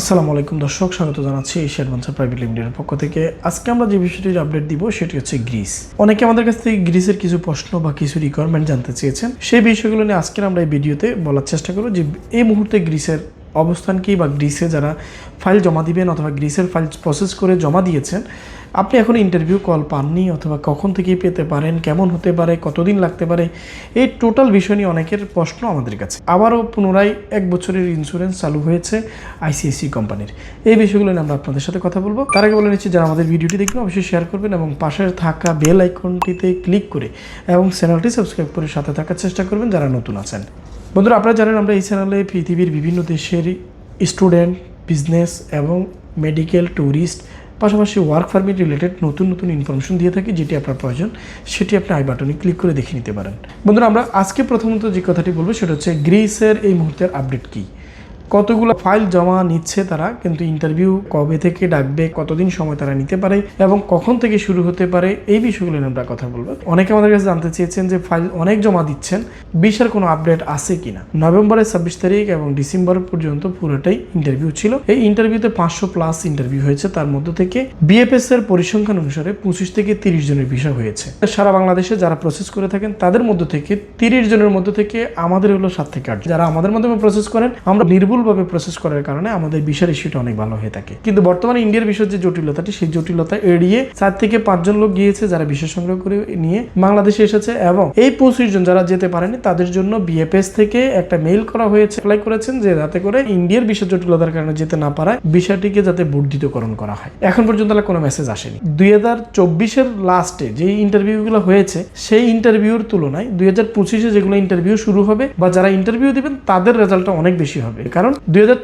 আসসালামু আলাইকুম দর্শক, স্বাগত জানাচ্ছি এশিয়া অ্যাডভান্সার প্রাইভেট লিমিটেডের পক্ষ থেকে। আজকে আমরা যে বিষয়টির আপডেট দিব সেটি হচ্ছে গ্রিস অনেকে আমাদের কাছ থেকে গ্রিসের কিছু প্রশ্ন বা কিছু রিকোয়ারমেন্ট জানতে চেয়েছেন। সেই বিষয়গুলো নিয়ে আজকের আমরা এই ভিডিওতে বলার চেষ্টা করব যে এই মুহূর্তে গ্রিসের অবস্থান কি বা গ্রিসে যারা ফাইল জমা দিবেন অথবা গ্রিসের ফাইল প্রসেস করে জমা দিয়েছেন, আপনি এখন ইন্টারভিউ কল পাননি অথবা কখন থেকে পেতে পারেন, কেমন হতে পারে, কতদিন লাগতে পারে, এই টোটাল বিষয় নিয়ে অনেকের প্রশ্ন আমাদের কাছে। আবারও পুনরায় এক বছরের ইন্স্যুরেন্স চালু হয়েছে আইসিআইসি কোম্পানির। এই বিষয়গুলো নিয়ে আমরা আপনাদের সাথে কথা বলব। তার আগে বলে নিচ্ছি, যারা আমাদের ভিডিওটি দেখবেন, অবশ্যই শেয়ার করবেন এবং পাশে থাকা বেল আইকনটিতে ক্লিক করে এবং চ্যানেলটি সাবস্ক্রাইব করে সাথে থাকার চেষ্টা করবেন যারা নতুন আছেন। বন্ধুরা, আপনারা জানেন আমরা এই চ্যানেলে পৃথিবীর বিভিন্ন দেশের স্টুডেন্ট বিজনেস এবং মেডিকেল ট্যুরিস্ট পাশাপাশি ওয়ার্ক পারমিট রিলেটেড নতুন নতুন ইনফরমেশন দিয়ে থাকি, যেটি আপনার প্রয়োজন, সেটি আপনি আই বাটনে ক্লিক করে দেখে নিতে পারেন। বন্ধুরা, আমরা আজকে প্রথমত যে কথাটি বলব, সেটা হচ্ছে গ্রিসের এই মুহূর্তের আপডেট কী? কতগুলো ফাইল জমা নিচ্ছে তারা, কিন্তু ইন্টারভিউ কবে থেকে ডাকবে, কতদিন সময় তারা নিতে পারে এবং কখন থেকে শুরু হতে পারে, এই বিষয়গুলো নিয়ে আমরা কথা বলব। অনেকে আমাদের কাছে জানতে চেয়েছেন যে ফাইল অনেক জমা দিচ্ছেন বিশের কোনো আপডেট আছে কিনা? নভেম্বরের ছাব্বিশ তারিখ এবং ডিসেম্বর পর্যন্ত পুরোটাই ইন্টারভিউ ছিল। এই ইন্টারভিউতে পাঁচশো প্লাস ইন্টারভিউ হয়েছে, তার মধ্যে থেকে বিএফএস এর পরিসংখ্যান অনুসারে পঁচিশ থেকে তিরিশ জনের বিষয় হয়েছে। সারা বাংলাদেশে যারা প্রসেস করে থাকেন, তাদের মধ্যে থেকে তিরিশ জনের মধ্যে থেকে আমাদের হলো সাত থেকে আট যারা আমাদের মাধ্যমে প্রসেস করেন, আমরা নির্ভুলভাবে প্রসেস করার কারণে আমাদের বিষয়ের ইস্যুটা অনেক ভালো হয়ে থাকে। কিন্তু বর্তমানে ইন্ডিয়ার বিষয়ের যে জটিলতাটি, সেই জটিলতা এড়িয়ে চার থেকে পাঁচজন লোক গিয়েছে যারা বিষয় সংগ্রহ করে নিয়ে বাংলাদেশে এসেছে এবং এই পঁচিশ জন যারা যেতে পারেনি, তাদের জন্য বিএফএস থেকে একটা মেইল করা হয়েছে। অ্যাপ্লাই করেছেন যে যাতে করে ইন্ডিয়ার বিষয় জটিলতার কারণে যেতে না পারায় বিষয়টিকে যাতে বর্ধিতকরণ করা হয়। এখন পর্যন্ত কোনো মেসেজ আসেনি। দুই হাজার চব্বিশের লাস্টে যে ইন্টারভিউগুলো হয়েছে, সেই ইন্টারভিউর তুলনায় দুই হাজার পঁচিশে যেগুলো ইন্টারভিউ শুরু হবে বা যারা ইন্টারভিউ দিবেন, তাদের রেজাল্টটা অনেক বেশি হবে। কারণ দুই হাজার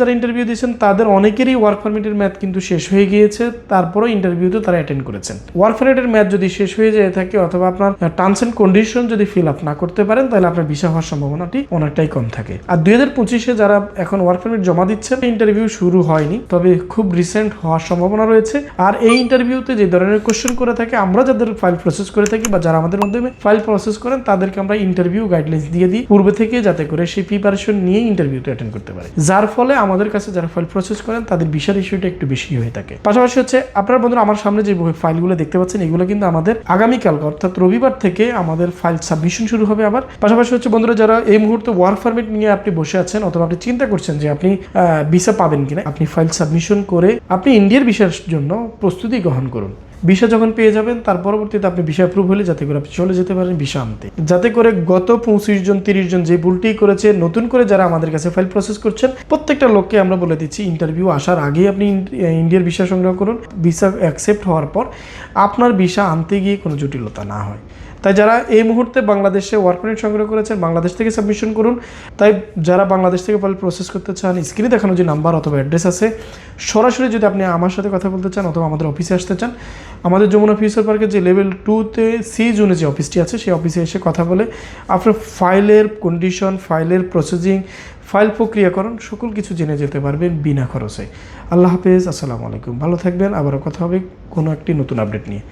যারা ইন্টারভিউ দিয়েছেন, তাদের অনেকেরই ওয়ার্ক পারমিটের ম্যাথ কিন্তু শেষ হয়ে গিয়েছে। তারপরেও ইন্টারভিউতে তারা অ্যাটেন্ড করেছেন। ওয়ার্ক পারমিটের ম্যাথ যদি শেষ হয়ে যেয়ে থাকে, অথবা আপনার টার্মস অ্যান্ড কন্ডিশন যদি ফিল আপ না করতে পারেন, তাহলে আপনার ভিসা হওয়ার সম্ভাবনাটি অনেকটাই কম থাকে। আর দুই হাজার পঁচিশে যারা এখন ওয়ার্ক পারমিট জমা দিচ্ছেন ইন্টারভিউ শুরু হয়নি, তবে খুব রিসেন্ট হওয়ার সম্ভাবনা রয়েছে। আর এই ইন্টারভিউতে যে ধরনের কোশ্চেন করে থাকে, আমরা যাদের ফাইল প্রসেস করে থাকি বা যারা আমাদের মাধ্যমে ফাইল প্রসেস করেন, তাদেরকে আমরা ইন্টারভিউ গাইডলাইন্স দিয়ে দিই। পূর্বে থেকে যাতে করে সেই প্রিপারেশন নিয়ে ইন্টারভিউতে অ্যাটেন্ড করতে পারে। যার ফলে আমাদের কাছে যারা ফাইল প্রসেস করেন, তাদের বিশাল ইস্যুটা একটু বেশি হয়ে থাকে। পাশাপাশি হচ্ছে, আপনারা বন্ধুরা আমার সামনে যে ফাইলগুলো দেখতে পাচ্ছেন, এগুলো কিন্তু আমাদের আগামীকাল, অর্থাৎ রবিবার থেকে আমাদের ফাইল সাবমিশন শুরু হবে আবার। পাশাপাশি হচ্ছে, বন্ধুরা, যারা এই মুহূর্তে ওয়ার্ক পারমিট নিয়ে আপনি বসে আছেন, অথবা আপনি চিন্তা করছেন যে আপনি ভিসা পাবেন কিনা, আপনি ফাইল সাবমিশন করে আপনি ইন্ডিয়ার ভিসার জন্য প্রস্তুতি গ্রহণ করুন। ভিসা যখন পেয়ে যাবেন, তার পরবর্তীতে আপনি ভিসা অ্যাপ্রুভ হলে যাতে করে আপনি চলে যেতে পারেন ভিসা আনতে। যাতে করে গত পঁচিশ জন, তিরিশ জন যে ভুলটি করেছে, নতুন করে যারা আমাদের কাছে ফাইল প্রসেস করছেন, প্রত্যেকটা লোককে আমরা বলে দিচ্ছি ইন্টারভিউ আসার আগেই আপনি ইন্ডিয়ার ভিসা সংগ্রহ করুন। ভিসা অ্যাকসেপ্ট হওয়ার পর আপনার ভিসা আনতে গিয়ে কোনো জটিলতা না হয়। তাই যারা এই মুহূর্তে বাংলাদেশে ওয়ার্ক পারমিট সংগ্রহ করেছেন, বাংলাদেশ থেকে সাবমিশন করুন। তাই যারা বাংলাদেশ থেকে ফাইল প্রসেস করতে চান স্ক্রিনে দেখানো যে নাম্বার অথবা অ্যাড্রেস আছে, সরাসরি যদি আপনি আমার সাথে কথা বলতে চান অথবা আমাদের অফিসে আসতে চান, আমাদের যমুনা ফিউচার পার্কে যে লেভেল টুতে সি জোনে যে অফিসটি আছে, সেই অফিসে এসে কথা বলে, আপনার ফাইলের কন্ডিশন ফাইলের প্রসেসিং ফাইল প্রক্রিয়াকরণ, সকল কিছু জেনে যেতে পারবেন বিনা খরচে। আল্লাহ হাফেজ, আসসালামু আলাইকুম। ভালো থাকবেন, আবারও কথা হবে কোনো একটি নতুন আপডেট নিয়ে।